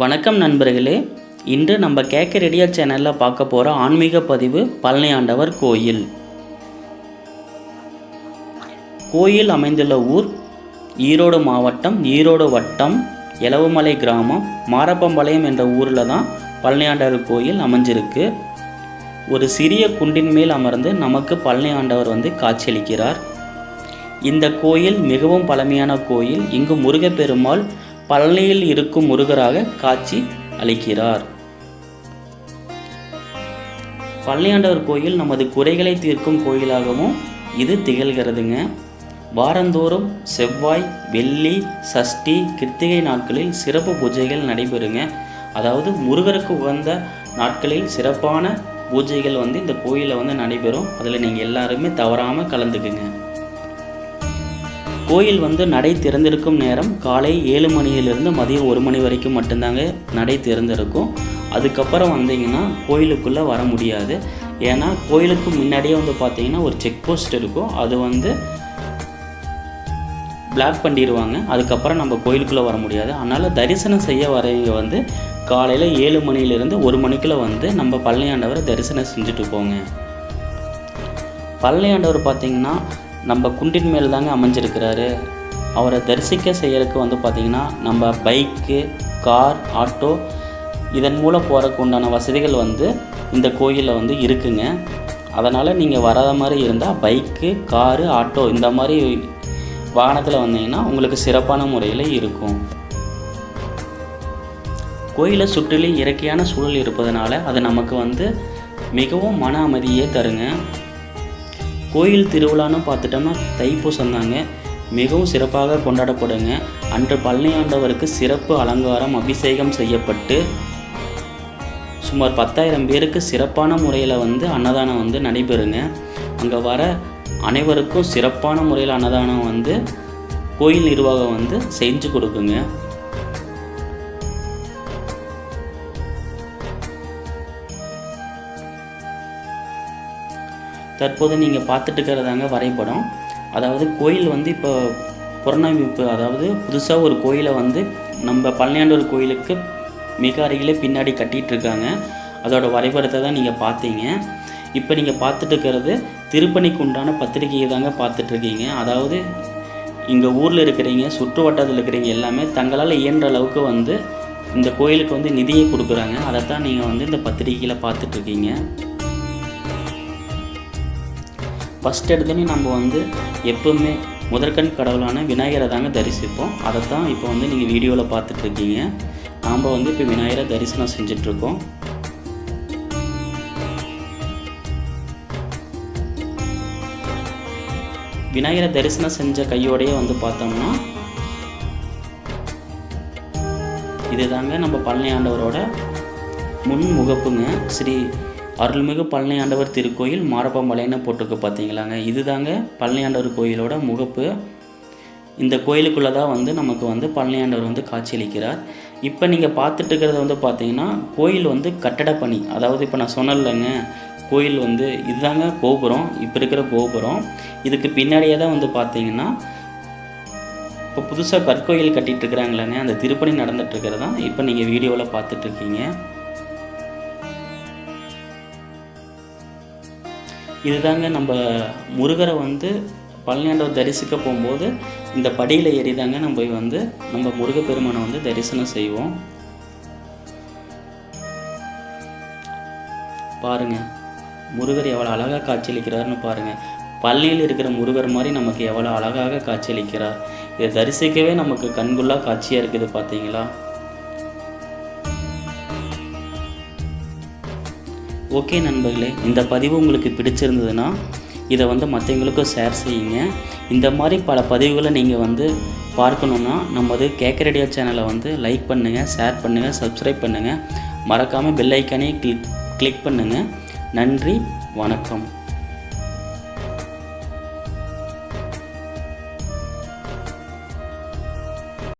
வணக்கம் நண்பர்களே. இன்று நம்ம கேட்க ரெடியா சேனலில் பார்க்க போகிற ஆன்மீக பதிவு பழனி ஆண்டவர் கோயில். கோயில் அமைந்துள்ள ஊர் ஈரோடு மாவட்டம் ஈரோடு வட்டம் எலவுமலை கிராமம் மாரப்பம்பாளையம் என்ற ஊரில் தான் பழனி ஆண்டவர் கோயில் அமைஞ்சிருக்கு. ஒரு சிறிய குண்டின் மேல் அமர்ந்து நமக்கு பழனி ஆண்டவர் வந்து காட்சியளிக்கிறார். இந்த கோயில் மிகவும் பழமையான கோயில். இங்கு முருகப்பெருமாள் பழனியில் இருக்கும் முருகராக காட்சி அளிக்கிறார். பழனியாண்டவர் கோயில் நமது குறைகளை தீர்க்கும் கோயிலாகவும் இது திகழ்கிறதுங்க. வாரந்தோறும் செவ்வாய் வெள்ளி சஷ்டி கிருத்திகை நாட்களில் சிறப்பு பூஜைகள் நடைபெறுங்க. அதாவது முருகருக்கு உகந்த நாட்களில் சிறப்பான பூஜைகள் வந்து இந்த கோயிலில் வந்து நடைபெறும். அதில் நீங்கள் எல்லாருமே தவறாமல் கலந்துக்குங்க. கோயில் வந்து நடை திறந்திருக்கும் நேரம் காலை ஏழு மணியிலிருந்து மதியம் ஒரு மணி வரைக்கும் மட்டும்தாங்க நடை திறந்திருக்கும். அதுக்கப்புறம் வந்தீங்கன்னா கோயிலுக்குள்ளே வர முடியாது. ஏன்னா கோயிலுக்கு முன்னாடியே வந்து பார்த்தீங்கன்னா ஒரு செக் போஸ்ட் இருக்கும். அது வந்து பிளாக் பண்ணிடுவாங்க. அதுக்கப்புறம் நம்ம கோயிலுக்குள்ளே வர முடியாது. அதனால் தரிசனம் செய்ய வரவங்க வந்து காலையில் ஏழு மணியிலேருந்து ஒரு மணிக்குள்ளே வந்து நம்ம பழனியாண்டவரை தரிசனம் செஞ்சுட்டு போங்க. பழனியாண்டவர் பார்த்தீங்கன்னா நம்ம குண்டின் மேல் தாங்க அமைஞ்சிருக்கிறாரு. அவரை தரிசிக்க செய்கிறதுக்கு வந்து பார்த்திங்கன்னா நம்ம பைக்கு கார் ஆட்டோ இதன் மூலம் போகிறதுக்கு உண்டான வசதிகள் வந்து இந்த கோயிலில் வந்து இருக்குங்க. அதனால் நீங்கள் வராத மாதிரி இருந்தால் பைக்கு காரு ஆட்டோ இந்த மாதிரி வாகனத்தில் வந்தீங்கன்னா உங்களுக்கு சிறப்பான முறையில் இருக்கும். கோயிலை சுற்றிலும் இயற்கையான சூழல் இருப்பதனால அது நமக்கு வந்து மிகவும் மன அமைதியே தருங்க. கோயில் திருவிழான்னு பார்த்துட்டோம்னா தைப்பூசம் தாங்க மிகவும் சிறப்பாக கொண்டாடப்படுங்க. அன்று பழனியாண்டவருக்கு சிறப்பு அலங்காரம் அபிஷேகம் செய்யப்பட்டு சுமார் பத்தாயிரம் பேருக்கு சிறப்பான முறையில் வந்து அன்னதானம் வந்து நடைபெறுங்க. அங்கே வர அனைவருக்கும் சிறப்பான முறையில் அன்னதானம் வந்து கோயில் நிர்வாகம் வந்து செஞ்சு கொடுக்குங்க. தற்போது நீங்கள் பார்த்துட்டு இருக்கிறதாங்க வரைபடம். அதாவது கோயில் வந்து இப்போ புறநமைப்பு அதாவது புதுசாக ஒரு கோயிலை வந்து நம்ம பழனியாண்டவர் கோயிலுக்கு மிக அருகிலே பின்னாடி கட்டிகிட்டு இருக்காங்க அதோட வரைபடத்தை தான் நீங்கள் பார்த்தீங்க. இப்போ நீங்கள் பார்த்துட்டு இருக்கிறது திருப்பணிக்கு உண்டான பத்திரிகையை தாங்க பார்த்துட்ருக்கீங்க அதாவது இங்கே ஊரில் இருக்கிறீங்க சுற்று வட்டத்தில் இருக்கிறீங்க எல்லாமே தங்களால் இயன்ற அளவுக்கு வந்து இந்த கோயிலுக்கு வந்து நிதியை கொடுக்குறாங்க. அதைத்தான் நீங்கள் வந்து இந்த பத்திரிகையில் பார்த்துட்ருக்கீங்க ஃபஸ்ட் எடுத்தோன்னே நம்ம வந்து எப்பவுமே முதற்கண் கடவுளான விநாயகரை தாங்க தரிசிப்போம். அதை தான் இப்போ வந்து நீங்கள் வீடியோவில் பார்த்துட்ருக்கீங்க. நாம் வந்து இப்போ விநாயகரை தரிசனம் செஞ்சிட்ருக்கோம். விநாயகரை தரிசனம் செஞ்ச கையோடையே வந்து பார்த்தோம்னா இதுதாங்க நம்ம பழனி ஆண்டவரோட முன் முகப்புங்க ஸ்ரீ அருள்மிகு பழனியாண்டவர் திருக்கோயில் மாரப்பம்பாளையம்னு போட்டிருக்கு பார்த்தீங்களாங்க. இதுதாங்க பழனி ஆண்டவர் கோயிலோட முகப்பு. இந்த கோயிலுக்குள்ளே தான் வந்து நமக்கு வந்து பழனியாண்டவர் வந்து காட்சியளிக்கிறார். இப்போ நீங்கள் பார்த்துட்டு இருக்கிறது வந்து பார்த்தீங்கன்னா கோயில் வந்து கட்டட பணி அதாவது இப்போ நான் சொன்னேன்லங்க கோயில் வந்து இதுதாங்க கோபுரம். இப்போ இருக்கிற கோபுரம். இதுக்கு பின்னாடியே தான் வந்து பார்த்தீங்கன்னா இப்போ புதுசாக கற்கோயில் கட்டிகிட்டு இருக்கிறாங்களாங்க. அந்த திருப்பணி நடந்துட்டு தான் இப்போ நீங்கள் வீடியோவில் பார்த்துட்ருக்கீங்க இதுதாங்க நம்ம முருகரை வந்து பழனியாண்டவர் தரிசிக்க போகும்போது இந்த படியில் ஏறி தாங்க நம்ம போய் வந்து நம்ம முருகப்பெருமானை வந்து தரிசனம் செய்வோம். பாருங்க முருகர் எவ்வளோ அழகாக காட்சியளிக்கிறார்னு பாருங்க. பழனியில் இருக்கிற முருகர் மாதிரி நமக்கு எவ்வளோ அழகாக காட்சியளிக்கிறார். இதை தரிசிக்கவே நமக்கு கண்குள்ளாக காட்சியாக இருக்குது பார்த்தீங்களா ஓகே நண்பர்களே இந்த பதிவு உங்களுக்கு பிடிச்சிருந்ததுன்னா இதை வந்து மற்றவங்களுக்கும் ஷேர் செய்யுங்க. இந்த மாதிரி பல பதிவுகளை நீங்கள் வந்து பார்க்கணுன்னா நமது கேக்க ரேடியோ சேனலை வந்து லைக் பண்ணுங்கள் ஷேர் பண்ணுங்கள் சப்ஸ்கிரைப் பண்ணுங்கள் மறக்காமல் பெல் ஐக்கானே கிளிக் கிளிக் பண்ணுங்கள் நன்றி வணக்கம்.